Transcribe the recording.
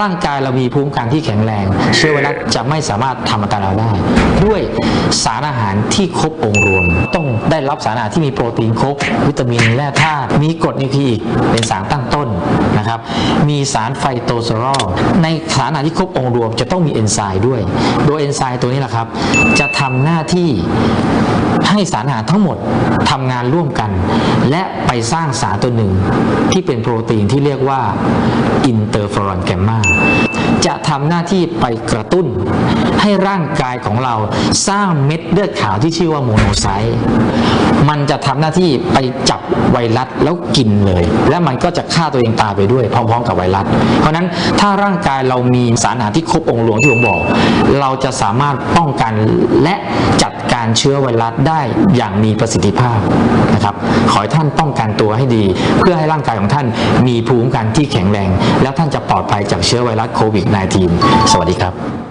ร่างกายเรามีภูมิคุ้มกันที่แข็งแรง เชื้อไวรัสจะไม่สามารถทำอันตรายเราได้ ด้วยสารอาหารที่ครบองค์รวม ต้องได้รับสารอาหารที่มีโปรตีนครบ วิตามินแร่ธาตุมีกรดนิวคลีอิกเป็นสารตั้งต้นนะครับ มีสารไฟโตสเตอรอลในสารอาหารที่ครบองค์รวม จะต้องมีเอนไซม์ด้วย โดยเอนไซม์ตัวนี้แหละครับ จะทำหน้าที่ให้สารอาหารทั้งหมดทำงานร่วมกัน และไปสร้างสารตัวหนึ่งที่เป็นโปรตีนที่เรียกว่าอินเตอร์เฟอรอนแกมมา ทำหน้าที่ไปกระตุ้น ให้ร่างกายของเราสร้างเม็ดเลือดขาวที่ชื่อว่าโมโนไซต์มันจะทำหน้าที่ไปจับไวรัสแล้วกินเลย และมันก็จะฆ่าตัวเองตายไปด้วยพร้อม ๆ กับไวรัส เพราะฉะนั้นถ้าร่างกายเรามีสารอาหารที่ครบองค์รวมที่ผมบอก เราจะสามารถป้องกันและจัดการเชื้อไวรัสได้อย่างมีประสิทธิภาพนะครับ ขอให้ท่านป้องกันตัวให้ดี เพื่อให้ร่างกายของท่านมีภูมิคุ้มกันที่แข็งแรง แล้วท่านจะปลอดภัยจากเชื้อไวรัสโควิด -19 สวัสดีครับ